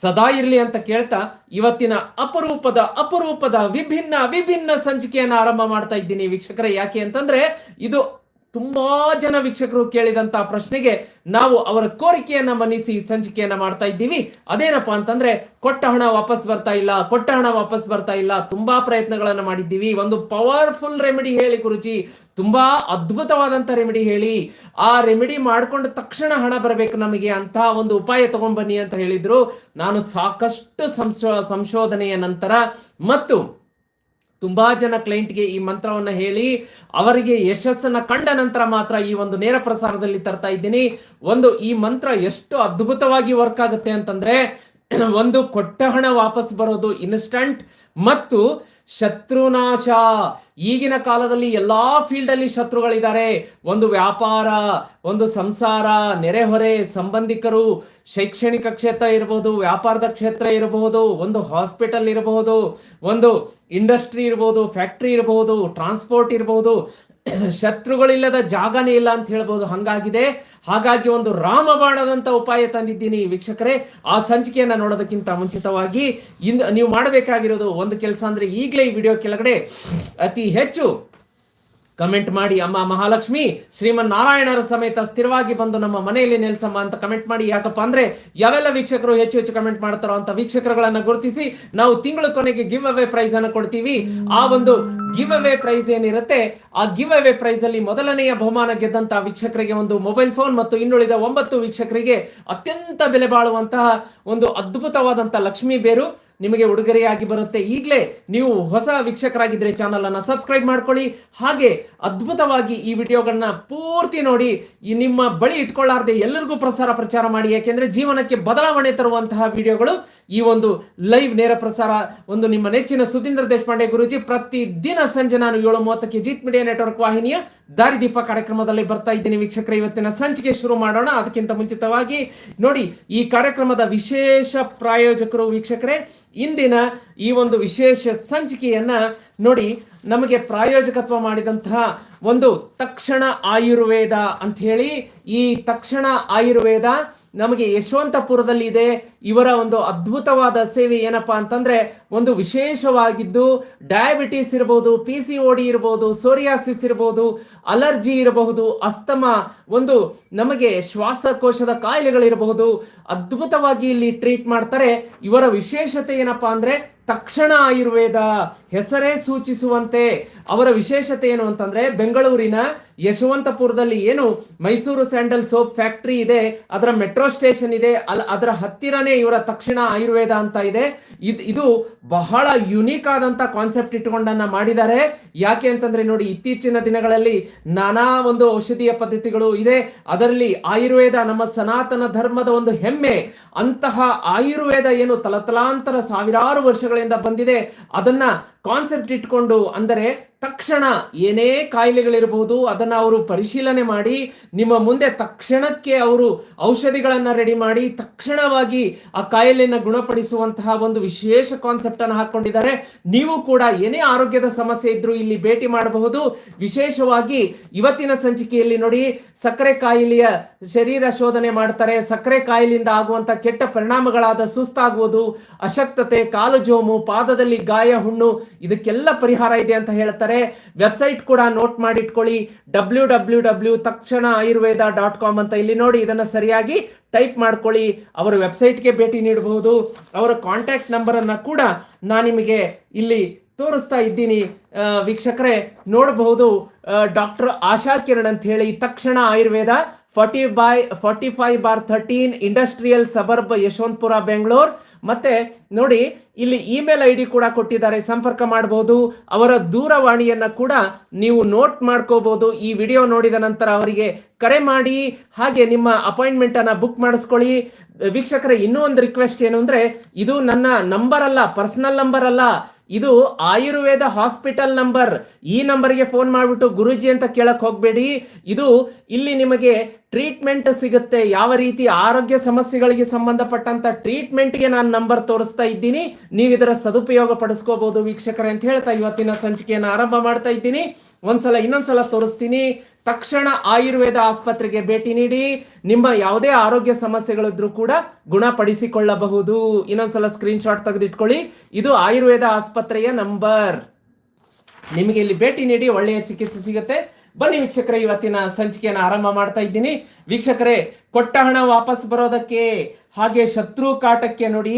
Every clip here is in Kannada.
ಸದಾ ಇರಲಿ ಅಂತ ಕೇಳ್ತಾ ಇವತ್ತಿನ ಅಪರೂಪದ ಅಪರೂಪದ ವಿಭಿನ್ನ ವಿಭಿನ್ನ ಸಂಚಿಕೆಯನ್ನು ಆರಂಭ ಮಾಡ್ತಾ ಇದ್ದೀನಿ. ವೀಕ್ಷಕರೇ, ಯಾಕೆ ಅಂತಂದ್ರೆ ಇದು ತುಂಬಾ ಜನ ವೀಕ್ಷಕರು ಕೇಳಿದಂತ ಪ್ರಶ್ನೆಗೆ ನಾವು ಅವರ ಕೋರಿಕೆಯನ್ನ ಮನ್ನಿಸಿ ಸಂಚಿಕೆಯನ್ನ ಮಾಡ್ತಾ ಇದ್ದೀವಿ. ಅದೇನಪ್ಪ ಅಂತಂದ್ರೆ, ಕೊಟ್ಟ ಹಣ ವಾಪಸ್ ಬರ್ತಾ ಇಲ್ಲ, ಕೊಟ್ಟ ಹಣ ವಾಪಸ್ ಬರ್ತಾ ಇಲ್ಲ, ತುಂಬಾ ಪ್ರಯತ್ನಗಳನ್ನ ಮಾಡಿದ್ದೀವಿ. ಒಂದು ಪವರ್ಫುಲ್ ರೆಮಿಡಿ ಹೇಳಿ ಗುರುಜಿ, ತುಂಬಾ ಅದ್ಭುತವಾದಂತ ರೆಮಿಡಿ ಹೇಳಿ. ಆ ರೆಮಿಡಿ ಮಾಡ್ಕೊಂಡ ತಕ್ಷಣ ಹಣ ಬರಬೇಕು ನಮಗೆ ಅಂತ ಒಂದು ಉಪಾಯ ತಗೊಂಡ್ಬನ್ನಿ ಅಂತ ಹೇಳಿದ್ರು. ನಾನು ಸಾಕಷ್ಟು ಸಂಶೋ, ಸಂಶೋಧನೆಯ ನಂತರ ಮತ್ತು ತುಂಬಾ ಜನ ಕ್ಲೈಂಟ್ಗೆ ಈ ಮಂತ್ರವನ್ನ ಹೇಳಿ ಅವರಿಗೆ ಯಶಸ್ಸನ್ನ ಕಂಡ ನಂತರ ಮಾತ್ರ ಈ ಒಂದು ನೇರ ಪ್ರಸಾರದಲ್ಲಿ ತರ್ತಾ ಇದ್ದೀನಿ. ಒಂದು, ಈ ಮಂತ್ರ ಎಷ್ಟು ಅದ್ಭುತವಾಗಿ ವರ್ಕ್ ಆಗುತ್ತೆ ಅಂತಂದ್ರೆ, ಒಂದು ಕೊಟ್ಟ ಹಣ ವಾಪಸ್ ಬರೋದು ಇನ್ಸ್ಟಂಟ್ ಮತ್ತು ಶತ್ರುನಾಶ. ಈಗಿನ ಕಾಲದಲ್ಲಿ ಎಲ್ಲಾ ಫೀಲ್ಡ್ ಅಲ್ಲಿ ಶತ್ರುಗಳಿದ್ದಾರೆ. ಒಂದು ವ್ಯಾಪಾರ, ಒಂದು ಸಂಸಾರ, ನೆರೆಹೊರೆ, ಸಂಬಂಧಿಕರು, ಶೈಕ್ಷಣಿಕ ಕ್ಷೇತ್ರ ಇರಬಹುದು ವ್ಯಾಪಾರದ ಕ್ಷೇತ್ರ ಇರಬಹುದು ಒಂದು ಹಾಸ್ಪಿಟಲ್ ಇರಬಹುದು ಒಂದು ಇಂಡಸ್ಟ್ರಿ ಇರಬಹುದು ಫ್ಯಾಕ್ಟ್ರಿ ಇರಬಹುದು ಟ್ರಾನ್ಸ್ಪೋರ್ಟ್ ಇರಬಹುದು ಶತ್ರುಗಳಿಲ್ಲದ ಜಾಗನೇ ಇಲ್ಲ ಅಂತ ಹೇಳ್ಬೋದು. ಹಂಗಾಗಿದೆ. ಹಾಗಾಗಿ ಒಂದು ರಾಮಬಾಣದಂತ ಉಪಾಯ ತಂದಿದ್ದೀನಿ ವೀಕ್ಷಕರೇ. ಆ ಸಂಚಿಕೆಯನ್ನ ನೋಡೋದಕ್ಕಿಂತ ಮುಂಚಿತವಾಗಿ ಇಂದು ನೀವು ಮಾಡಬೇಕಾಗಿರೋದು ಒಂದು ಕೆಲಸ ಅಂದ್ರೆ ಈಗಲೇ ಈ ವಿಡಿಯೋ ಕೆಳಗಡೆ ಅತಿ ಹೆಚ್ಚು ಕಮೆಂಟ್ ಮಾಡಿ, ಅಮ್ಮ ಮಹಾಲಕ್ಷ್ಮಿ ಶ್ರೀಮನ್ ನಾರಾಯಣರ ಸಮೇತ ಸ್ಥಿರವಾಗಿ ಬಂದು ನಮ್ಮ ಮನೆಯಲ್ಲಿ ನೆಲೆಸಮ್ಮ ಅಂತ ಕಮೆಂಟ್ ಮಾಡಿ. ಯಾಕಪ್ಪ ಅಂದ್ರೆ, ಯಾವೆಲ್ಲ ವೀಕ್ಷಕರು ಹೆಚ್ಚು ಹೆಚ್ಚು ಕಮೆಂಟ್ ಮಾಡ್ತಾರೋ ಅಂತ ವೀಕ್ಷಕರುಗಳನ್ನ ಗುರುತಿಸಿ, ನಾವು ತಿಂಗಳ ಕೊನೆಗೆ ಗಿವ್ ಅವೇ ಪ್ರೈಸ್ ಅನ್ನು ಕೊಡ್ತೀವಿ. ಆ ಒಂದು ಗಿವ್ ಅವೇ ಪ್ರೈಸ್ ಏನಿರುತ್ತೆ, ಆ ಗಿವ್ ಅವೇ ಪ್ರೈಸ್ ಅಲ್ಲಿ ಮೊದಲನೆಯ ಬಹುಮಾನ ಗೆದ್ದಂತ ವೀಕ್ಷಕರಿಗೆ ಒಂದು ಮೊಬೈಲ್ ಫೋನ್ ಮತ್ತು ಇನ್ನುಳಿದ ಒಂಬತ್ತು ವೀಕ್ಷಕರಿಗೆ ಅತ್ಯಂತ ಬೆಲೆ ಬಾಳುವಂತಹ ಒಂದು ಅದ್ಭುತವಾದಂತಹ ಲಕ್ಷ್ಮೀ ಬೇರು. ನಿಮಗೆ ಉಡುಗೊರೆಯಾಗಿ ಬರುತ್ತೆ. ಈಗಲೇ ನೀವು ಹೊಸ ವೀಕ್ಷಕರಾಗಿದ್ದರೆ ಚಾನಲ್ ಅನ್ನು ಸಬ್ಸ್ಕ್ರೈಬ್ ಮಾಡ್ಕೊಳ್ಳಿ. ಹಾಗೆ ಅದ್ಭುತವಾಗಿ ಈ ವಿಡಿಯೋಗಳನ್ನ ಪೂರ್ತಿ ನೋಡಿ. ಈ ನಿಮ್ಮ ಬಳಿ ಇಟ್ಕೊಳ್ಳಾರ್ದೆ ಎಲ್ಲರಿಗೂ ಪ್ರಸಾರ ಪ್ರಚಾರ ಮಾಡಿ. ಯಾಕೆಂದ್ರೆ ಜೀವನಕ್ಕೆ ಬದಲಾವಣೆ ತರುವಂತಹ ವಿಡಿಯೋಗಳು ಈ ಒಂದು ಲೈವ್ ನೇರ ಪ್ರಸಾರ, ಒಂದು ನಿಮ್ಮ ನೆಚ್ಚಿನ ಸುಧೀಂದ್ರ ದೇಶಪಾಂಡೆ ಗುರುಜಿ ಪ್ರತಿ ದಿನ ಸಂಜೆ ನಾನು ಏಳು ಮೂವತ್ತಕ್ಕೆ ಜೀತ್ ಮೀಡಿಯಾ ನೆಟ್ವರ್ಕ್ ವಾಹಿನಿಯ ದಾರಿದೀಪ ಕಾರ್ಯಕ್ರಮದಲ್ಲಿ ಬರ್ತಾ ಇದ್ದೀನಿ ವೀಕ್ಷಕರ. ಇವತ್ತಿನ ಸಂಚಿಕೆ ಶುರು ಮಾಡೋಣ. ಅದಕ್ಕಿಂತ ಮುಂಚಿತವಾಗಿ ನೋಡಿ, ಈ ಕಾರ್ಯಕ್ರಮದ ವಿಶೇಷ ಪ್ರಾಯೋಜಕರು ವೀಕ್ಷಕರೇ, ಇಂದಿನ ಈ ಒಂದು ವಿಶೇಷ ಸಂಚಿಕೆಯನ್ನ ನೋಡಿ, ನಮಗೆ ಪ್ರಾಯೋಜಕತ್ವ ಮಾಡಿದಂತಹ ಒಂದು ತಕ್ಷಣ ಆಯುರ್ವೇದ ಅಂತ ಹೇಳಿ, ಈ ತಕ್ಷಣ ಆಯುರ್ವೇದ ನಮಗೆ ಯಶವಂತಪುರದಲ್ಲಿ ಇದೆ. ಇವರ ಒಂದು ಅದ್ಭುತವಾದ ಸೇವೆ ಏನಪ್ಪಾ ಅಂತಂದ್ರೆ, ಒಂದು ವಿಶೇಷವಾಗಿದ್ದು ಡಯಾಬಿಟಿಸ್ ಇರಬಹುದು ಪಿ ಸಿ ಡಿ ಇರಬಹುದು ಸೋರಿಯಾಸಿಸ್ ಇರಬಹುದು ಅಲರ್ಜಿ ಇರಬಹುದು, ಅಸ್ತಮ, ಒಂದು ನಮಗೆ ಶ್ವಾಸಕೋಶದ ಕಾಯಿಲೆಗಳಿರಬಹುದು. ಅದ್ಭುತವಾಗಿ ಇಲ್ಲಿ ಟ್ರೀಟ್ ಮಾಡ್ತಾರೆ. ಇವರ ವಿಶೇಷತೆ ಏನಪ್ಪಾ ಅಂದ್ರೆ, ತಕ್ಷಣ ಆಯುರ್ವೇದ ಹೆಸರೇ ಸೂಚಿಸುವಂತೆ. ಅವರ ವಿಶೇಷತೆ ಏನು ಅಂತಂದ್ರೆ ಬೆಂಗಳೂರಿನ ಯಶವಂತಪುರದಲ್ಲಿ ಏನು ಮೈಸೂರು ಸ್ಯಾಂಡಲ್ ಸೋಪ್ ಫ್ಯಾಕ್ಟರಿ ಇದೆ, ಅದರ ಮೆಟ್ರೋ ಸ್ಟೇಷನ್ ಇದೆ, ಅಲ್ ಅದರ ಹತ್ತಿರನೇ ಇವರ ತಕ್ಷಣ ಆಯುರ್ವೇದ ಅಂತ ಇದೆ. ಇದ್ ಬಹಳ ಯುನೀಕ್ ಆದಂತ ಕಾನ್ಸೆಪ್ಟ್ ಇಟ್ಕೊಂಡನ್ನ ಮಾಡಿದ್ದಾರೆ. ಯಾಕೆ ಅಂತಂದ್ರೆ ನೋಡಿ, ಇತ್ತೀಚಿನ ದಿನಗಳಲ್ಲಿ ನಾನಾ ಒಂದು ಔಷಧೀಯ ಪದ್ಧತಿಗಳು ಇದೆ. ಅದರಲ್ಲಿ ಆಯುರ್ವೇದ, ನಮ್ಮ ಸನಾತನ ಧರ್ಮದ ಒಂದು ಹೆಮ್ಮೆ, ಅಂತಹ ಆಯುರ್ವೇದ ಏನು ತಲತಲಾಂತರ ಸಾವಿರಾರು ವರ್ಷಗಳಿಂದ ಬಂದಿದೆ. ಅದನ್ನ ಕಾನ್ಸೆಪ್ಟ್ ಇಟ್ಕೊಂಡು ಅಂದರೆ ತಕ್ಷಣ ಏನೇ ಕಾಯಿಲೆಗಳಿರಬಹುದು, ಅದನ್ನ ಅವರು ಪರಿಶೀಲನೆ ಮಾಡಿ, ನಿಮ್ಮ ಮುಂದೆ ತಕ್ಷಣಕ್ಕೆ ಅವರು ಔಷಧಿಗಳನ್ನು ರೆಡಿ ಮಾಡಿ, ತಕ್ಷಣವಾಗಿ ಆ ಕಾಯಿಲೆಯನ್ನು ಗುಣಪಡಿಸುವಂತಹ ಒಂದು ವಿಶೇಷ ಕಾನ್ಸೆಪ್ಟನ್ನು ಹಾಕೊಂಡಿದ್ದಾರೆ. ನೀವು ಕೂಡ ಏನೇ ಆರೋಗ್ಯದ ಸಮಸ್ಯೆ ಇದ್ರೂ ಇಲ್ಲಿ ಭೇಟಿ ಮಾಡಬಹುದು. ವಿಶೇಷವಾಗಿ ಇವತ್ತಿನ ಸಂಚಿಕೆಯಲ್ಲಿ ನೋಡಿ, ಸಕ್ಕರೆ ಕಾಯಿಲೆಯ ಶರೀರ ಶೋಧನೆ ಮಾಡ್ತಾರೆ. ಸಕ್ಕರೆ ಕಾಯಿಲೆಯಿಂದ ಆಗುವಂಥ ಕೆಟ್ಟ ಪರಿಣಾಮಗಳಾದ ಸುಸ್ತಾಗುವುದು, ಅಶಕ್ತತೆ, ಕಾಲು ಜೋಮು, ಪಾದದಲ್ಲಿ ಗಾಯ, ಹುಣ್ಣು ಇದಕ್ಕೆಲ್ಲ ಪರಿಹಾರ ಇದೆ ಅಂತ ಹೇಳ್ತಾರೆ. ವೆಬ್ಸೈಟ್ ಕೂಡ ನೋಟ್ ಮಾಡಿಟ್ಕೊಳ್ಳಿ. ಡಬ್ಲ್ಯೂ ಡಬ್ಲ್ಯೂ ಡಬ್ಲ್ಯೂ ತಕ್ಷಣ ಆಯುರ್ವೇದ ಡಾಟ್ ಕಾಮ್ ಅಂತ ಇಲ್ಲಿ ನೋಡಿ ಇದನ್ನ ಸರಿಯಾಗಿ ಟೈಪ್ ಮಾಡ್ಕೊಳ್ಳಿ. ಅವರ ವೆಬ್ಸೈಟ್ಗೆ ಭೇಟಿ ನೀಡಬಹುದು. ಅವರ ಕಾಂಟ್ಯಾಕ್ಟ್ ನಂಬರ್ ಅನ್ನ ಕೂಡ ನಾನು ನಿಮಗೆ ಇಲ್ಲಿ ತೋರಿಸ್ತಾ ಇದ್ದೀನಿ. ವೀಕ್ಷಕರೇ, ನೋಡಬಹುದು ಡಾಕ್ಟರ್ ಆಶಾ ಕಿರಣ್ ಅಂತ ಹೇಳಿ ತಕ್ಷಣ Ayurveda forty by, forty five bar thirteen industrial suburb Yeshwanthpur, Bengaluru. ಮತ್ತೆ ನೋಡಿ, ಇಲ್ಲಿ ಇಮೇಲ್ ಐ ಡಿ ಕೂಡ ಕೊಟ್ಟಿದ್ದಾರೆ, ಸಂಪರ್ಕ ಮಾಡಬಹುದು ಅವರ ದೂರವಾಣಿಯನ್ನ ಕೂಡ ನೀವು ನೋಟ್ ಮಾಡ್ಕೋಬಹುದು ಈ ವಿಡಿಯೋ ನೋಡಿದ ನಂತರ ಅವರಿಗೆ ಕರೆ ಮಾಡಿ, ಹಾಗೆ ನಿಮ್ಮ ಅಪಾಯಿಂಟ್ಮೆಂಟ್ ಅನ್ನ ಬುಕ್ ಮಾಡಿಸ್ಕೊಳ್ಳಿ. ವೀಕ್ಷಕರ, ಇನ್ನೂ ಒಂದು ರಿಕ್ವೆಸ್ಟ್ ಏನು ಅಂದ್ರೆ, ಇದು ನನ್ನ ನಂಬರ್ ಅಲ್ಲ ಪರ್ಸನಲ್ ನಂಬರ್ ಅಲ್ಲ. ಇದು ಆಯುರ್ವೇದ ಹಾಸ್ಪಿಟಲ್ ನಂಬರ್. ಈ ನಂಬರ್ಗೆ ಫೋನ್ ಮಾಡಿಬಿಟ್ಟು ಗುರುಜಿ ಅಂತ ಕೇಳಕ್ ಹೋಗಬೇಡಿ. ಇದು ಇಲ್ಲಿ ನಿಮಗೆ ಟ್ರೀಟ್ಮೆಂಟ್ ಸಿಗುತ್ತೆ. ಯಾವ ರೀತಿ ಆರೋಗ್ಯ ಸಮಸ್ಯೆಗಳಿಗೆ ಸಂಬಂಧಪಟ್ಟಂತ ಟ್ರೀಟ್ಮೆಂಟ್ಗೆ ನಾನು ನಂಬರ್ ತೋರಿಸ್ತಾ ಇದ್ದೀನಿ. ನೀವು ಇದರ ಸದುಪಯೋಗ ಪಡಿಸ್ಕೋಬಹುದು ವೀಕ್ಷಕರೇ ಅಂತ ಹೇಳ್ತಾ ಇವತ್ತಿನ ಸಂಚಿಕೆಯನ್ನು ಆರಂಭ ಮಾಡ್ತಾ ಇದ್ದೀನಿ. ಒಂದ್ಸಲ ಇನ್ನೊಂದ್ಸಲ ತೋರಿಸ್ತೀನಿ. ತಕ್ಷಣ ಆಯುರ್ವೇದ ಆಸ್ಪತ್ರೆಗೆ ಭೇಟಿ ನೀಡಿ ನಿಮ್ಮ ಯಾವುದೇ ಆರೋಗ್ಯ ಸಮಸ್ಯೆಗಳಿದ್ರೂ ಕೂಡ ಗುಣಪಡಿಸಿಕೊಳ್ಳಬಹುದು. ಇನ್ನೊಂದ್ಸಲ ಸ್ಕ್ರೀನ್ ಶಾಟ್ ತೆಗೆದಿಟ್ಕೊಳ್ಳಿ. ಇದು ಆಯುರ್ವೇದ ಆಸ್ಪತ್ರೆಯ ನಂಬರ್. ನಿಮಗೆ ಇಲ್ಲಿ ಭೇಟಿ ನೀಡಿ ಒಳ್ಳೆಯ ಚಿಕಿತ್ಸೆ ಸಿಗುತ್ತೆ. ಬನ್ನಿ ವೀಕ್ಷಕರೇ, ಇವತ್ತಿನ ಸಂಚಿಕೆಯನ್ನು ಆರಂಭ ಮಾಡ್ತಾ ಇದ್ದೀನಿ. ವೀಕ್ಷಕರೇ, ಕೊಟ್ಟ ಹಣ ವಾಪಸ್ ಬರೋದಕ್ಕೆ ಹಾಗೆ ಶತ್ರು ಕಾಟಕ್ಕೆ ನೋಡಿ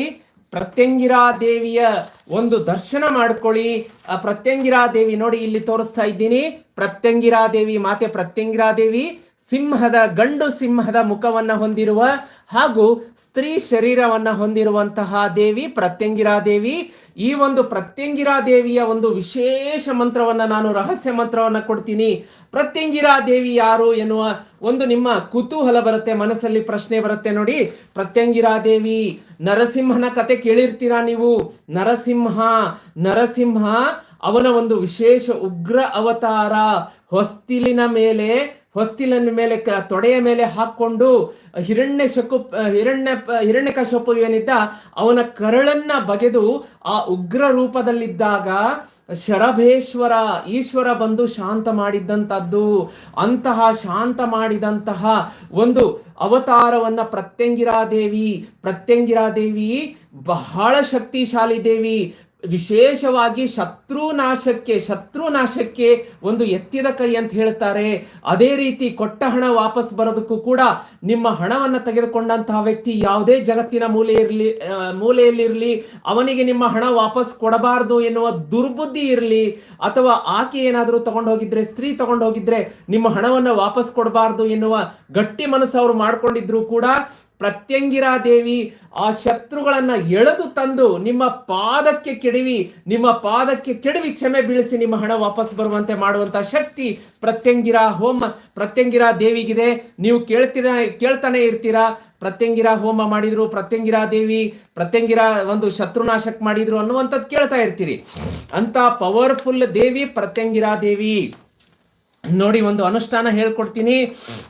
ಪ್ರತ್ಯಂಗಿರಾ ದೇವಿಯ ಒಂದು ದರ್ಶನ ಮಾಡ್ಕೊಳ್ಳಿ. ಆ, ಪ್ರತ್ಯಂಗಿರಾ ದೇವಿ ನೋಡಿ ಇಲ್ಲಿ ತೋರಿಸ್ತಾ ಇದ್ದೀನಿ. ಪ್ರತ್ಯಂಗಿರಾ ದೇವಿ, ಮಾತೆ ಪ್ರತ್ಯಂಗಿರಾ ದೇವಿ. ಸಿಂಹದ ಗಂಡು ಸಿಂಹದ ಮುಖವನ್ನ ಹೊಂದಿರುವ ಹಾಗೂ ಸ್ತ್ರೀ ಶರೀರವನ್ನ ಹೊಂದಿರುವಂತಹ ದೇವಿ, ಪ್ರತ್ಯಂಗಿರಾ ದೇವಿ, ಈ ಒಂದು ಪ್ರತ್ಯಂಗಿರಾ ದೇವಿಯ ಒಂದು ವಿಶೇಷ ಮಂತ್ರವನ್ನ ನಾನು ರಹಸ್ಯ ಮಂತ್ರವನ್ನ ಕೊಡ್ತೀನಿ. ಪ್ರತ್ಯಂಗಿರಾ ದೇವಿ ಯಾರು ಎನ್ನುವ ಒಂದು ನಿಮ್ಮ ಕುತೂಹಲ ಬರುತ್ತೆ, ಮನಸ್ಸಲ್ಲಿ ಪ್ರಶ್ನೆ ಬರುತ್ತೆ ನೋಡಿ. ಪ್ರತ್ಯಂಗಿರಾ ದೇವಿ, ನರಸಿಂಹನ ಕತೆ ಕೇಳಿರ್ತೀರಾ ನೀವು? ನರಸಿಂಹ ನರಸಿಂಹ, ಅವನ ಒಂದು ವಿಶೇಷ ಉಗ್ರ ಅವತಾರ, ಹೊಸ್ತಿಲಿನ ಮೇಲೆ ಹೊಸ್ತಿಲಿನ ಮೇಲೆ ತೊಡೆಯ ಮೇಲೆ ಹಾಕೊಂಡು ಹಿರಣ್ಯ ಶಕು ಹಿರಣ್ಯ ಹಿರಣ್ಯಕಶಪು ಏನಿದ್ದ ಅವನ ಕರಳನ್ನ ಬಗೆದು ಆ ಉಗ್ರ ರೂಪದಲ್ಲಿದ್ದಾಗ ಶರಭೇಶ್ವರ, ಈಶ್ವರ ಬಂದು ಶಾಂತ ಮಾಡಿದ್ದಂಥದ್ದು ಅಂತಹ ಶಾಂತ ಮಾಡಿದಂತಹ ಒಂದು ಅವತಾರವನ್ನ ಪ್ರತ್ಯಂಗಿರಾ ದೇವಿ ಪ್ರತ್ಯಂಗಿರಾ ದೇವಿ ಬಹಳ ಶಕ್ತಿಶಾಲಿ ದೇವಿ. ವಿಶೇಷವಾಗಿ ಶತ್ರು ನಾಶಕ್ಕೆ ಶತ್ರು ನಾಶಕ್ಕೆ ಒಂದು ಎತ್ತಿದ ಕೈ ಅಂತ ಹೇಳ್ತಾರೆ. ಅದೇ ರೀತಿ ಕೊಟ್ಟ ಹಣ ವಾಪಸ್ ಬರೋದಕ್ಕೂ ಕೂಡ ನಿಮ್ಮ ಹಣವನ್ನು ತೆಗೆದುಕೊಂಡಂತಹ ವ್ಯಕ್ತಿ ಯಾವುದೇ ಜಗತ್ತಿನ ಮೂಲೆ ಇರಲಿ ಮೂಲೆಯಲ್ಲಿರಲಿ, ಅವನಿಗೆ ನಿಮ್ಮ ಹಣ ವಾಪಸ್ ಕೊಡಬಾರದು ಎನ್ನುವ ದುರ್ಬುದ್ಧಿ ಇರಲಿ, ಅಥವಾ ಆಕೆ ಏನಾದರೂ ತಗೊಂಡು ಹೋಗಿದ್ರೆ ಸ್ತ್ರೀ ತಗೊಂಡು ಹೋಗಿದ್ರೆ ನಿಮ್ಮ ಹಣವನ್ನು ವಾಪಸ್ ಕೊಡಬಾರದು ಎನ್ನುವ ಗಟ್ಟಿ ಮನಸ್ಸು ಅವರು ಮಾಡಿಕೊಂಡಿದ್ರು ಕೂಡ ಪ್ರತ್ಯಂಗಿರಾ ದೇವಿ ಆ ಶತ್ರುಗಳನ್ನ ಎಳೆದು ತಂದು ನಿಮ್ಮ ಪಾದಕ್ಕೆ ಕೆಡವಿ, ನಿಮ್ಮ ಪಾದಕ್ಕೆ ಕೆಡವಿ ಕ್ಷಮೆ ಬೀಳಿಸಿ ನಿಮ್ಮ ಹಣ ವಾಪಸ್ ಬರುವಂತೆ ಮಾಡುವಂತ ಶಕ್ತಿ ಪ್ರತ್ಯಂಗಿರಾ ಹೋಮ, ಪ್ರತ್ಯಂಗಿರಾ ದೇವಿಗಿದೆ. ನೀವು ಕೇಳ್ತೀರಾ, ಕೇಳ್ತಾನೆ ಇರ್ತೀರಾ? ಪ್ರತ್ಯಂಗಿರಾ ಹೋಮ ಮಾಡಿದ್ರು, ಪ್ರತ್ಯಂಗಿರಾ ದೇವಿ, ಪ್ರತ್ಯಂಗಿರಾ ಒಂದು ಶತ್ರುನಾಶಕ್ ಮಾಡಿದ್ರು ಅನ್ನುವಂಥದ್ದು ಕೇಳ್ತಾ ಇರ್ತೀರಿ. ಅಂತ ಪವರ್ಫುಲ್ ದೇವಿ ಪ್ರತ್ಯಂಗಿರಾ ದೇವಿ. ನೋಡಿ ಒಂದು ಅನುಷ್ಠಾನ ಹೇಳ್ಕೊಡ್ತೀನಿ.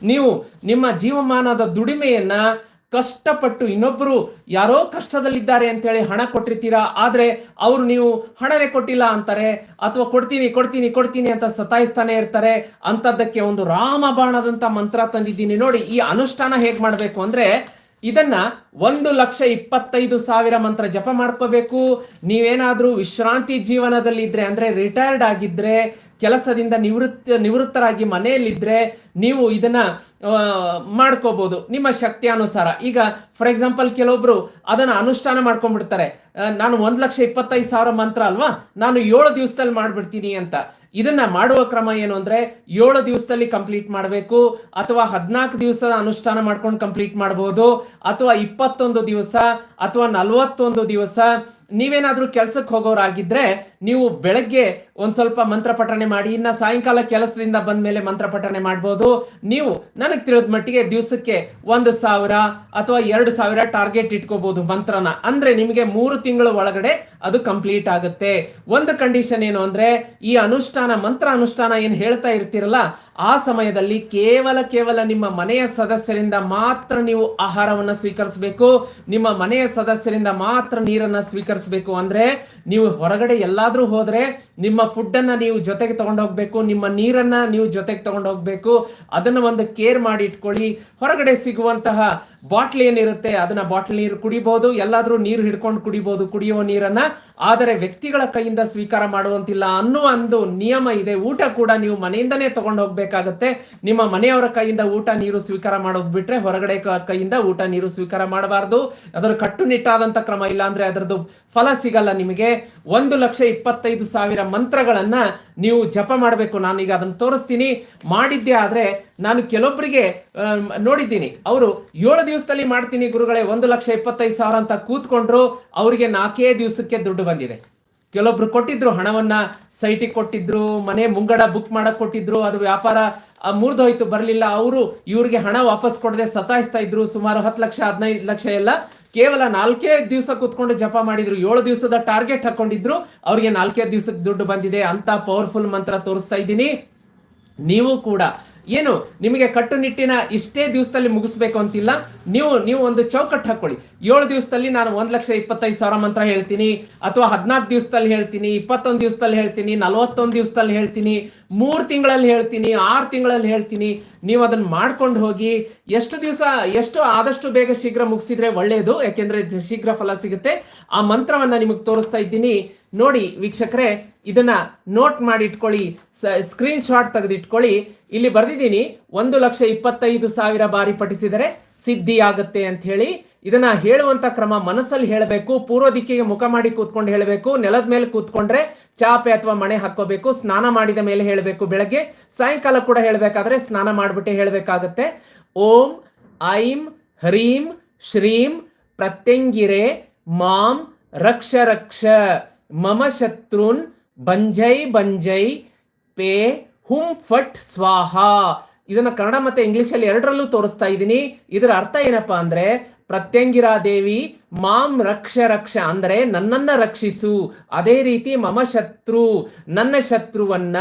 ನೀವು ನಿಮ್ಮ ಜೀವಮಾನದ ದುಡಿಮೆಯನ್ನ ಕಷ್ಟಪಟ್ಟು ಇನ್ನೊಬ್ಬರು ಯಾರೋ ಕಷ್ಟದಲ್ಲಿದ್ದಾರೆ ಅಂತೇಳಿ ಹಣ ಕೊಟ್ಟಿರ್ತೀರಾ? ಆದರೆ ಅವರು ನೀವು ಹಣನೇ ಕೊಟ್ಟಿಲ್ಲ ಅಂತಾರೆ, ಅಥವಾ ಕೊಡ್ತೀನಿ ಕೊಡ್ತೀನಿ ಕೊಡ್ತೀನಿ ಅಂತ ಸತಾಯಿಸ್ತಾನೆ ಇರ್ತಾರೆ ಅಂಥದ್ದಕ್ಕೆ ಒಂದು ರಾಮಬಾಣದಂತ ಮಂತ್ರ ತಂದಿದ್ದೀನಿ ನೋಡಿ, ಈ ಅನುಷ್ಠಾನ ಹೇಗೆ ಮಾಡಬೇಕು ಅಂದ್ರೆ ಇದನ್ನ ಒಂದು ಲಕ್ಷ ಇಪ್ಪತ್ತೈದು ಸಾವಿರ ಮಂತ್ರ ಜಪ ಮಾಡ್ಕೋಬೇಕು. ನೀವೇನಾದ್ರೂ ವಿಶ್ರಾಂತಿ ಜೀವನದಲ್ಲಿ ಇದ್ರೆ, ಅಂದ್ರೆ ರಿಟೈರ್ಡ್ ಆಗಿದ್ರೆ, ಕೆಲಸದಿಂದ ನಿವೃತ್ತ, ನಿವೃತ್ತರಾಗಿ ಮನೆಯಲ್ಲಿದ್ದರೆ ನೀವು ಇದನ್ನ ಮಾಡ್ಕೋಬಹುದು ನಿಮ್ಮ ಶಕ್ತಿಯಾನುಸಾರ ಈಗ ಫಾರ್ ಎಕ್ಸಾಂಪಲ್ ಕೆಲವೊಬ್ರು ಅದನ್ನ ಅನುಷ್ಠಾನ ಮಾಡ್ಕೊಂಡ್ಬಿಡ್ತಾರೆ. ನಾನು ಒಂದ್ ಲಕ್ಷ ಇಪ್ಪತ್ತೈದು ಸಾವಿರ ಮಂತ್ರ ಅಲ್ವಾ? ನಾನು ಏಳು ದಿವಸದಲ್ಲಿ ಮಾಡ್ಬಿಡ್ತೀನಿ ಅಂತ. ಇದನ್ನ ಮಾಡುವ ಕ್ರಮ ಏನು ಅಂದ್ರೆ ಏಳು ದಿವಸದಲ್ಲಿ ಕಂಪ್ಲೀಟ್ ಮಾಡಬೇಕು ಅಥವಾ ಹದಿನಾಲ್ಕು ದಿವಸ ಅನುಷ್ಠಾನ ಮಾಡ್ಕೊಂಡು ಕಂಪ್ಲೀಟ್ ಮಾಡಬಹುದು ಅಥವಾ ಇಪ್ಪತ್ತೊಂದು ದಿವಸ ಅಥವಾ ನಲವತ್ತೊಂದು ದಿವಸ ನೀವೇನಾದ್ರೂ ಕೆಲ್ಸಕ್ಕೆ ಹೋಗೋರಾಗಿದ್ರೆ ನೀವು ಬೆಳಗ್ಗೆ ಒಂದು ಸ್ವಲ್ಪ ಮಂತ್ರ ಪಠಣೆ ಮಾಡಿ, ಇನ್ನ ಸಾಯಂಕಾಲ ಕೆಲಸದಿಂದ ಬಂದ ಮೇಲೆ ಮಂತ್ರ ಪಠಣೆ ಮಾಡ್ಬೋದು. ನೀವು ನನಗೆ ತಿಳಿದ ಮಟ್ಟಿಗೆ ದಿವಸಕ್ಕೆ ಒಂದು ಸಾವಿರ ಅಥವಾ ಎರಡು ಸಾವಿರ ಟಾರ್ಗೆಟ್ ಇಟ್ಕೋಬಹುದು ಮಂತ್ರನ. ಅಂದ್ರೆ ನಿಮಗೆ ಮೂರು ತಿಂಗಳ ಒಳಗಡೆ ಅದು ಕಂಪ್ಲೀಟ್ ಆಗುತ್ತೆ. ಒಂದು ಕಂಡೀಷನ್ ಏನು ಅಂದ್ರೆ ಈ ಅನುಷ್ಠಾನ, ಮಂತ್ರ ಅನುಷ್ಠಾನ ಏನು ಹೇಳ್ತಾ ಇರ್ತೀರಲ್ಲ ಆ ಸಮಯದಲ್ಲಿ ಕೇವಲ ಕೇವಲ ನಿಮ್ಮ ಮನೆಯ ಸದಸ್ಯರಿಂದ ಮಾತ್ರ ನೀವು ಆಹಾರವನ್ನು ಸ್ವೀಕರಿಸಬೇಕು, ನಿಮ್ಮ ಮನೆಯ ಸದಸ್ಯರಿಂದ ಮಾತ್ರ ನೀರನ್ನು ಸ್ವೀಕರಿಸಬೇಕು ಅಂದರೆ ನೀವು ಹೊರಗಡೆ ಎಲ್ಲಾದರೂ ಹೋದರೆ ನಿಮ್ಮ ಫುಡ್ಡನ್ನು ನೀವು ಜೊತೆಗೆ ತಗೊಂಡು ಹೋಗಬೇಕು ನಿಮ್ಮ ನೀರನ್ನು ನೀವು ಜೊತೆಗೆ ತಗೊಂಡು ಹೋಗಬೇಕು ಅದನ್ನು ಒಂದು ಕೇರ್ ಮಾಡಿ ಇಟ್ಕೊಳ್ಳಿ, ಹೊರಗಡೆ ಸಿಗುವಂತಹ ಬಾಟ್ಲ್ ಏನಿರುತ್ತೆ ಅದನ್ನ ಬಾಟ್ಲ್ ನೀರು ಕುಡಿಬಹುದು ಎಲ್ಲಾದ್ರೂ ನೀರು ಹಿಡ್ಕೊಂಡು ಕುಡಿಬಹುದು ಕುಡಿಯುವ ನೀರನ್ನ. ಆದರೆ ವ್ಯಕ್ತಿಗಳ ಕೈಯಿಂದ ಸ್ವೀಕಾರ ಮಾಡುವಂತಿಲ್ಲ ಅನ್ನುವ ಒಂದು ನಿಯಮ ಇದೆ. ಊಟ ಕೂಡ ನೀವು ಮನೆಯಿಂದನೇ ತಗೊಂಡು ಹೋಗ್ಬೇಕಾಗತ್ತೆ. ನಿಮ್ಮ ಮನೆಯವರ ಕೈಯಿಂದ ಊಟ ನೀರು ಸ್ವೀಕಾರ ಮಾಡೋದ್ ಬಿಟ್ರೆ ಹೊರಗಡೆ ಕೈಯಿಂದ ಊಟ ನೀರು ಸ್ವೀಕಾರ ಮಾಡಬಾರದು. ಅದರ ಕಟ್ಟುನಿಟ್ಟಾದಂತ ಕ್ರಮ ಇಲ್ಲ ಅಂದ್ರೆ ಅದರದ್ದು ಫಲ ಸಿಗಲ್ಲ ನಿಮಗೆ. ಒಂದು ಲಕ್ಷ ಇಪ್ಪತ್ತೈದು ಸಾವಿರ ಮಂತ್ರಗಳನ್ನ ನೀವು ಜಪ ಮಾಡಬೇಕು. ನಾನೀಗ ಅದನ್ನು ತೋರಿಸ್ತೀನಿ. ಮಾಡಿದ್ದೆ ಆದ್ರೆ ನಾನು ಕೆಲವೊಬ್ಬರಿಗೆ ನೋಡಿದ್ದೀನಿ. ಅವರು ಏಳು ದಿವಸದಲ್ಲಿ ಮಾಡ್ತೀನಿ ಗುರುಗಳೇ, ಒಂದು ಲಕ್ಷ ಇಪ್ಪತ್ತೈದು ಸಾವಿರ ಅಂತ ಕೂತ್ಕೊಂಡ್ರು ಅವರಿಗೆ ನಾಲ್ಕೇ ದಿವಸಕ್ಕೆ ದುಡ್ಡು ಬಂದಿದೆ. ಕೆಲವೊಬ್ರು ಕೊಟ್ಟಿದ್ರು ಹಣವನ್ನ, ಸೈಟಿಗೆ ಕೊಟ್ಟಿದ್ರು, ಮನೆ ಮುಂಗಡ ಬುಕ್ ಮಾಡಕ್ ಕೊಟ್ಟಿದ್ರು, ಅದು ವ್ಯಾಪಾರ ಮುರ್ದೋಯ್ತು, ಬರಲಿಲ್ಲ. ಅವರು ಇವ್ರಿಗೆ ಹಣ ವಾಪಸ್ ಕೊಡದೆ ಸತಾಯಿಸ್ತಾ ಇದ್ರು, ಸುಮಾರು ಹತ್ತು ಲಕ್ಷ, ಹದಿನೈದು ಲಕ್ಷ ಎಲ್ಲ. ಕೇವಲ ನಾಲ್ಕೇ ದಿವಸ ಕೂತ್ಕೊಂಡು ಜಪ ಮಾಡಿದ್ರು, ಏಳು ದಿವಸದ ಟಾರ್ಗೆಟ್ ಹಾಕೊಂಡಿದ್ರು, ಅವ್ರಿಗೆ ನಾಲ್ಕೇ ದಿವಸಕ್ಕೆ ದುಡ್ಡು ಬಂದಿದೆ ಅಂತ ಪವರ್ಫುಲ್ ಮಂತ್ರ ತೋರಿಸ್ತಾ ಇದ್ದೀನಿ. ನೀವು ಕೂಡ ಏನು, ನಿಮಗೆ ಕಟ್ಟುನಿಟ್ಟಿನ ಇಷ್ಟೇ ದಿವಸದಲ್ಲಿ ಮುಗಿಸ್ಬೇಕು ಅಂತಿಲ್ಲ. ನೀವು ನೀವು ಒಂದು ಚೌಕಟ್ಟು ಹಾಕೊಳ್ಳಿ. ಏಳು ದಿವಸದಲ್ಲಿ ನಾನು ಒಂದ್ ಲಕ್ಷ ಇಪ್ಪತ್ತೈದು ಸಾವಿರ ಮಂತ್ರ ಹೇಳ್ತೀನಿ, ಅಥವಾ ಹದಿನಾಲ್ಕು ದಿವಸದಲ್ಲಿ ಹೇಳ್ತೀನಿ, ಇಪ್ಪತ್ತೊಂದು ದಿವಸದಲ್ಲಿ ಹೇಳ್ತೀನಿ, ನಲವತ್ತೊಂದು ದಿವಸದಲ್ಲಿ ಹೇಳ್ತೀನಿ, ಮೂರು ತಿಂಗಳಲ್ಲಿ ಹೇಳ್ತೀನಿ, ಆರು ತಿಂಗಳಲ್ಲಿ ಹೇಳ್ತೀನಿ. ನೀವು ಅದನ್ನ ಮಾಡ್ಕೊಂಡು ಹೋಗಿ, ಎಷ್ಟು ದಿವಸ, ಎಷ್ಟು ಆದಷ್ಟು ಬೇಗ ಶೀಘ್ರ ಮುಗಿಸಿದ್ರೆ ಒಳ್ಳೆಯದು ಯಾಕೆಂದ್ರೆ ಶೀಘ್ರ ಫಲ ಸಿಗುತ್ತೆ. ಆ ಮಂತ್ರವನ್ನ ನಿಮಗೆ ತೋರಿಸ್ತಾ ಇದ್ದೀನಿ. ನೋಡಿ, ವೀಕ್ಷಕರೇ ಇದನ್ನ ನೋಟ್ ಮಾಡಿ ಇಟ್ಕೊಳ್ಳಿ ಸ್ಕ್ರೀನ್ ಶಾಟ್ ತೆಗೆದಿಟ್ಕೊಳ್ಳಿ ಇಲ್ಲಿ ಬರೆದಿದ್ದೀನಿ, ಒಂದು ಲಕ್ಷ ಇಪ್ಪತ್ತೈದು ಸಾವಿರ ಬಾರಿ ಪಠಿಸಿದರೆ ಸಿದ್ಧಿ ಆಗುತ್ತೆ ಅಂತ ಹೇಳಿ. ಇದನ್ನ ಹೇಳುವಂತ ಕ್ರಮ ಮನಸ್ಸಲ್ಲಿ ಹೇಳಬೇಕು, ಪೂರ್ವ ದಿಕ್ಕಿಗೆ ಮುಖ ಮಾಡಿ ಕೂತ್ಕೊಂಡು ಹೇಳಬೇಕು, ನೆಲದ ಮೇಲೆ ಕೂತ್ಕೊಂಡ್ರೆ ಚಾಪೆ ಅಥವಾ ಮಣೆ ಹಾಕೋಬೇಕು ಸ್ನಾನ ಮಾಡಿದ ಮೇಲೆ ಹೇಳಬೇಕು ಬೆಳಗ್ಗೆ. ಸಾಯಂಕಾಲ ಕೂಡ ಹೇಳಬೇಕಾದ್ರೆ ಸ್ನಾನ ಮಾಡ್ಬಿಟ್ಟೆ ಹೇಳಬೇಕಾಗತ್ತೆ. ಓಂ, ಐಂ, ಹ್ರೀಂ, ಶ್ರೀಂ, ಪ್ರತ್ಯಂಗಿರೆ, ಮಾಂ ರಕ್ಷ ರಕ್ಷ ಮಮ ಶತ್ರುನ್ ಬಂಜೈ ಬಂಜೈ ಪೇ ಹುಂ ಫಟ್ ಸ್ವಾಹ. ಇದನ್ನ ಕನ್ನಡ ಮತ್ತೆ ಇಂಗ್ಲಿಷ್ ಅಲ್ಲಿ ಎರಡರಲ್ಲೂ ತೋರಿಸ್ತಾ ಇದ್ದೀನಿ. ಇದರ ಅರ್ಥ ಏನಪ್ಪಾ ಅಂದ್ರೆ, ಪ್ರತ್ಯಂಗಿರಾ ದೇವಿ ಮಾಂ ರಕ್ಷ ರಕ್ಷ ಅಂದ್ರೆ ನನ್ನನ್ನ ರಕ್ಷಿಸು. ಅದೇ ರೀತಿ ಮಮ ಶತ್ರು, ನನ್ನ ಶತ್ರುವನ್ನ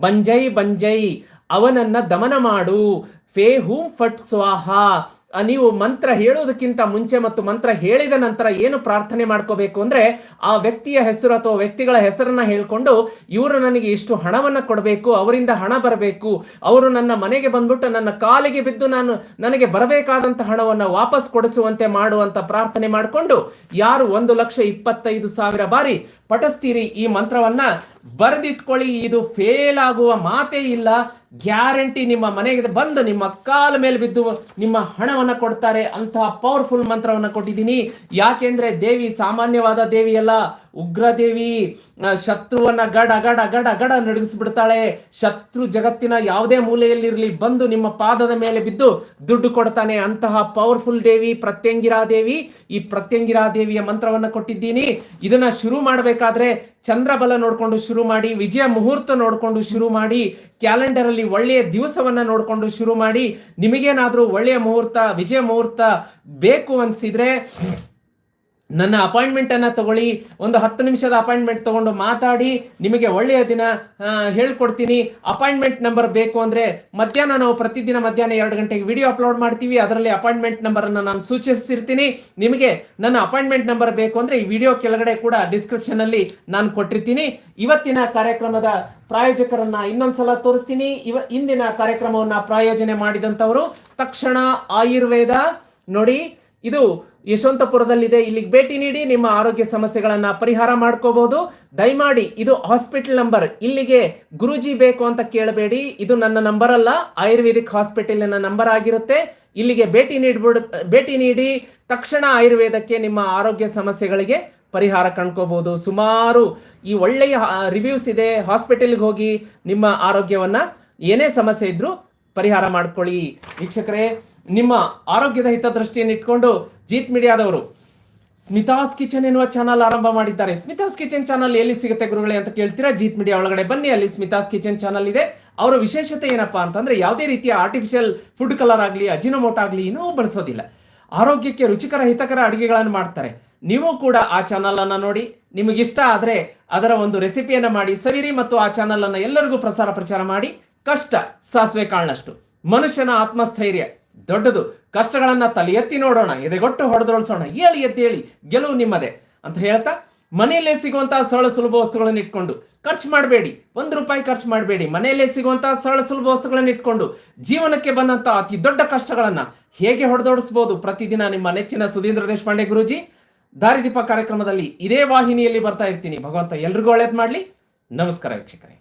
ಬಂಜೈ ಬಂಜೈ ಅವನನ್ನ ದಮನ ಮಾಡು. ಫೇ ಹುಂ ಫಟ್ ಸ್ವಾಹ. ನೀವು ಮಂತ್ರ ಹೇಳೋದಕ್ಕಿಂತ ಮುಂಚೆ ಮತ್ತು ಮಂತ್ರ ಹೇಳಿದ ನಂತರ ಏನು ಪ್ರಾರ್ಥನೆ ಮಾಡ್ಕೋಬೇಕು ಅಂದ್ರೆ ಆ ವ್ಯಕ್ತಿಯ ಹೆಸರು ಅಥವಾ ವ್ಯಕ್ತಿಗಳ ಹೆಸರನ್ನ ಹೇಳ್ಕೊಂಡು, ಇವರು ನನಗೆ ಇಷ್ಟು ಹಣವನ್ನ ಕೊಡಬೇಕು, ಅವರಿಂದ ಹಣ ಬರಬೇಕು, ಅವರು ನನ್ನ ಮನೆಗೆ ಬಂದ್ಬಿಟ್ಟು ನನ್ನ ಕಾಲಿಗೆ ಬಿದ್ದು ನಾನು ನನಗೆ ಬರಬೇಕಾದಂತ ಹಣವನ್ನ ವಾಪಸ್ ಕೊಡಿಸುವಂತೆ ಮಾಡುವಂತ ಪ್ರಾರ್ಥನೆ ಮಾಡಿಕೊಂಡು, ಯಾರು ಒಂದು ಲಕ್ಷ ಇಪ್ಪತ್ತೈದು ಸಾವಿರ ಬಾರಿ ಪಠಿಸ್ತೀರಿ ಈ ಮಂತ್ರವನ್ನ ಬರೆದಿಟ್ಕೊಳ್ಳಿ, ಇದು ಫೇಲ್ ಆಗುವ ಮಾತೇ ಇಲ್ಲ. ಗ್ಯಾರಂಟಿ ನಿಮ್ಮ ಮನೆಗೆ ಬಂದು ನಿಮ್ಮ ಕಾಲ ಮೇಲೆ ಬಿದ್ದು ನಿಮ್ಮ ಹಣವನ್ನ ಕೊಡ್ತಾರೆ. ಅಂತಹ ಪವರ್ಫುಲ್ ಮಂತ್ರವನ್ನ ಕೊಟ್ಟಿದ್ದೀನಿ. ಯಾಕೆಂದ್ರೆ ದೇವಿ ಸಾಮಾನ್ಯವಾದ ದೇವಿ ಅಲ್ಲ ಉಗ್ರ ದೇವಿ ಶತ್ರುವನ್ನ ಗಡ ಗಡ ಗಡ ಗಡ ನಡುಗಿಸ್ಬಿಡ್ತಾಳೆ. ಶತ್ರು ಜಗತ್ತಿನ ಯಾವುದೇ ಮೂಲೆಯಲ್ಲಿರಲಿ ಬಂದು ನಿಮ್ಮ ಪಾದದ ಮೇಲೆ ಬಿದ್ದು ದುಡ್ಡು ಕೊಡ್ತಾನೆ. ಅಂತಹ ಪವರ್ಫುಲ್ ದೇವಿ, ಪ್ರತ್ಯಂಗಿರಾ ದೇವಿ, ಈ ಪ್ರತ್ಯಂಗಿರಾ ದೇವಿಯ ಮಂತ್ರವನ್ನ ಕೊಟ್ಟಿದ್ದೀನಿ. ಇದನ್ನ ಶುರು ಮಾಡಬೇಕಾದ್ರೆ ಚಂದ್ರಬಲ ನೋಡ್ಕೊಂಡು ಶುರು ಮಾಡಿ, ವಿಜಯ ಮುಹೂರ್ತ ನೋಡ್ಕೊಂಡು ಶುರು ಮಾಡಿ ಕ್ಯಾಲೆಂಡರ್ ಅಲ್ಲಿ ಒಳ್ಳೆಯ ದಿವಸವನ್ನ ನೋಡ್ಕೊಂಡು ಶುರು ಮಾಡಿ, ನಿಮಗೇನಾದ್ರೂ ಒಳ್ಳೆಯ ಮುಹೂರ್ತ, ವಿಜಯ ಮುಹೂರ್ತ ಬೇಕು ಅನ್ಸಿದ್ರೆ ನನ್ನ ಅಪಾಯಿಂಟ್ಮೆಂಟ್ ಅನ್ನ ತಗೊಳ್ಳಿ, ಒಂದು ಹತ್ತು ನಿಮಿಷದ ಅಪಾಯಿಂಟ್ಮೆಂಟ್ ತಗೊಂಡು ಮಾತಾಡಿ, ನಿಮಗೆ ಒಳ್ಳೆಯ ದಿನ ಹೇಳ್ಕೊಡ್ತೀನಿ. ಅಪಾಯಿಂಟ್ಮೆಂಟ್ ನಂಬರ್ ಬೇಕು ಅಂದ್ರೆ ಮಧ್ಯಾಹ್ನ ನಾವು ಪ್ರತಿದಿನ ಮಧ್ಯಾಹ್ನ ಎರಡು ಗಂಟೆಗೆ ವಿಡಿಯೋ ಅಪ್ಲೋಡ್ ಮಾಡ್ತೀವಿ. ಅದರಲ್ಲಿ ಅಪಾಯಿಂಟ್ಮೆಂಟ್ ನಂಬರ್ ಅನ್ನ ನಾನು ಸೂಚಿಸಿರ್ತೀನಿ. ನಿಮಗೆ ನನ್ನ ಅಪಾಯಿಂಟ್ಮೆಂಟ್ ನಂಬರ್ ಬೇಕು ಅಂದ್ರೆ ಈ ವಿಡಿಯೋ ಕೆಳಗಡೆ ಕೂಡ ಡಿಸ್ಕ್ರಿಪ್ಷನ್ ಅಲ್ಲಿ ನಾನು ಕೊಟ್ಟಿರ್ತೀನಿ. ಇವತ್ತಿನ ಕಾರ್ಯಕ್ರಮದ ಪ್ರಾಯೋಜಕರನ್ನ ಇನ್ನೊಂದ್ಸಲ ತೋರಿಸ್ತೀನಿ. ಇವ, ಇಂದಿನ ಕಾರ್ಯಕ್ರಮವನ್ನ ಪ್ರಾಯೋಜನೆ ಮಾಡಿದಂತವರು ತಕ್ಷಣ ಆಯುರ್ವೇದ. ನೋಡಿ, ಇದು ಯಶವಂತಪುರದಲ್ಲಿದೆ. ಇಲ್ಲಿಗೆ ಭೇಟಿ ನೀಡಿ ನಿಮ್ಮ ಆರೋಗ್ಯ ಸಮಸ್ಯೆಗಳನ್ನ ಪರಿಹಾರ ಮಾಡ್ಕೋಬಹುದು. ದಯಮಾಡಿ, ಇದು ಹಾಸ್ಪಿಟಲ್ ನಂಬರ್. ಇಲ್ಲಿಗೆ ಗುರುಜಿ ಬೇಕು ಅಂತ ಕೇಳಬೇಡಿ. ಇದು ನನ್ನ ನಂಬರ್ ಅಲ್ಲ, ಆಯುರ್ವೇದಿಕ್ ಹಾಸ್ಪಿಟಲಿನ ನಂಬರ್ ಆಗಿರುತ್ತೆ. ಇಲ್ಲಿಗೆ ಭೇಟಿ ನೀಡ್ಬಿಡ್, ಭೇಟಿ ನೀಡಿ, ತಕ್ಷಣ ಆಯುರ್ವೇದಕ್ಕೆ ನಿಮ್ಮ ಆರೋಗ್ಯ ಸಮಸ್ಯೆಗಳಿಗೆ ಪರಿಹಾರ ಕಂಡ್ಕೋಬಹುದು. ಸುಮಾರು ಈ ಒಳ್ಳೆಯ ರಿವ್ಯೂಸ್ ಇದೆ. ಹಾಸ್ಪಿಟಲ್ಗೆ ಹೋಗಿ ನಿಮ್ಮ ಆರೋಗ್ಯವನ್ನ ಏನೇ ಸಮಸ್ಯೆ ಇದ್ರೂ ಪರಿಹಾರ ಮಾಡ್ಕೊಳ್ಳಿ. ವೀಕ್ಷಕರೇ ನಿಮ್ಮ ಆರೋಗ್ಯದ ಹಿತದೃಷ್ಟಿಯನ್ನು ಇಟ್ಕೊಂಡು ಜೀತ್ ಮೀಡಿಯಾದವರು ಸ್ಮಿತಾಸ್ ಕಿಚನ್ ಎನ್ನುವ ಚಾನಲ್ ಆರಂಭ ಮಾಡಿದ್ದಾರೆ. ಸ್ಮಿತಾಸ್ ಕಿಚನ್ ಚಾನಲ್ ಎಲ್ಲಿ ಸಿಗುತ್ತೆ ಗುರುಗಳೇ ಅಂತ ಕೇಳ್ತೀರಾ? ಜೀತ್ ಮೀಡಿಯಾ ಒಳಗಡೆ ಬನ್ನಿ, ಅಲ್ಲಿ ಸ್ಮಿತಾಸ್ ಕಿಚನ್ ಚಾನಲ್ ಇದೆ. ಅವರ ವಿಶೇಷತೆ ಏನಪ್ಪಾ ಅಂತಂದ್ರೆ ಯಾವುದೇ ರೀತಿಯ ಆರ್ಟಿಫಿಷಿಯಲ್ ಫುಡ್ ಕಲರ್ ಆಗಲಿ, ಅಜಿನೋಮೋಟ್ ಆಗಲಿ ಏನೂ ಬಳಸೋದಿಲ್ಲ. ಆರೋಗ್ಯಕ್ಕೆ ರುಚಿಕರ, ಹಿತಕರ ಅಡುಗೆಗಳನ್ನು ಮಾಡ್ತಾರೆ. ನೀವು ಕೂಡ ಆ ಚಾನಲನ್ನು ನೋಡಿ. ನಿಮಗಿಷ್ಟ ಆದರೆ ಅದರ ಒಂದು ರೆಸಿಪಿಯನ್ನು ಮಾಡಿ, ಸವಿರಿ ಮತ್ತು ಆ ಚಾನಲನ್ನು ಎಲ್ಲರಿಗೂ ಪ್ರಸಾರ ಪ್ರಚಾರ ಮಾಡಿ. ಕಷ್ಟ ಸಾಸಿವೆ ಕಾಳನಷ್ಟು. ಮನುಷ್ಯನ ಆತ್ಮಸ್ಥೈರ್ಯ. ದೊಡ್ಡದು. ಕಷ್ಟಗಳನ್ನ ತಲೆ ಎತ್ತಿ ನೋಡೋಣ, ಎದೆಗೊಟ್ಟು ಹೊಡೆದೊಳಿಸೋಣ ಹೇಳಿ ಎದ್ದು ಹೇಳಿ ಗೆಲುವು ನಿಮ್ಮದೇ ಅಂತ ಹೇಳ್ತಾ, ಮನೆಯಲ್ಲೇ ಸಿಗುವಂತಹ ಸರಳ ಸುಲಭ ವಸ್ತುಗಳನ್ನು ಇಟ್ಕೊಂಡು, ಖರ್ಚು ಮಾಡಬೇಡಿ, ಒಂದು ರೂಪಾಯಿ ಖರ್ಚು ಮಾಡಬೇಡಿ, ಮನೆಯಲ್ಲೇ ಸಿಗುವಂತಹ ಸರಳ ಸುಲಭ ವಸ್ತುಗಳನ್ನು ಇಟ್ಕೊಂಡು, ಜೀವನಕ್ಕೆ ಬಂದಂತಹ ಅತಿ ದೊಡ್ಡ ಕಷ್ಟಗಳನ್ನ ಹೇಗೆ ಹೊಡೆದೋಡಿಸಬಹುದು ಪ್ರತಿದಿನ ನಿಮ್ಮ ನೆಚ್ಚಿನ ಸುಧೀಂದ್ರ ದೇಶಪಾಂಡೆ ಗುರುಜಿ, ದಾರಿದೀಪ ಕಾರ್ಯಕ್ರಮದಲ್ಲಿ ಇದೇ ವಾಹಿನಿಯಲ್ಲಿ ಬರ್ತಾ ಇರ್ತೀನಿ. ಭಗವಂತ ಎಲ್ರಿಗೂ ಒಳ್ಳೇದು ಮಾಡಲಿ. ನಮಸ್ಕಾರ ವೀಕ್ಷಕರೇ.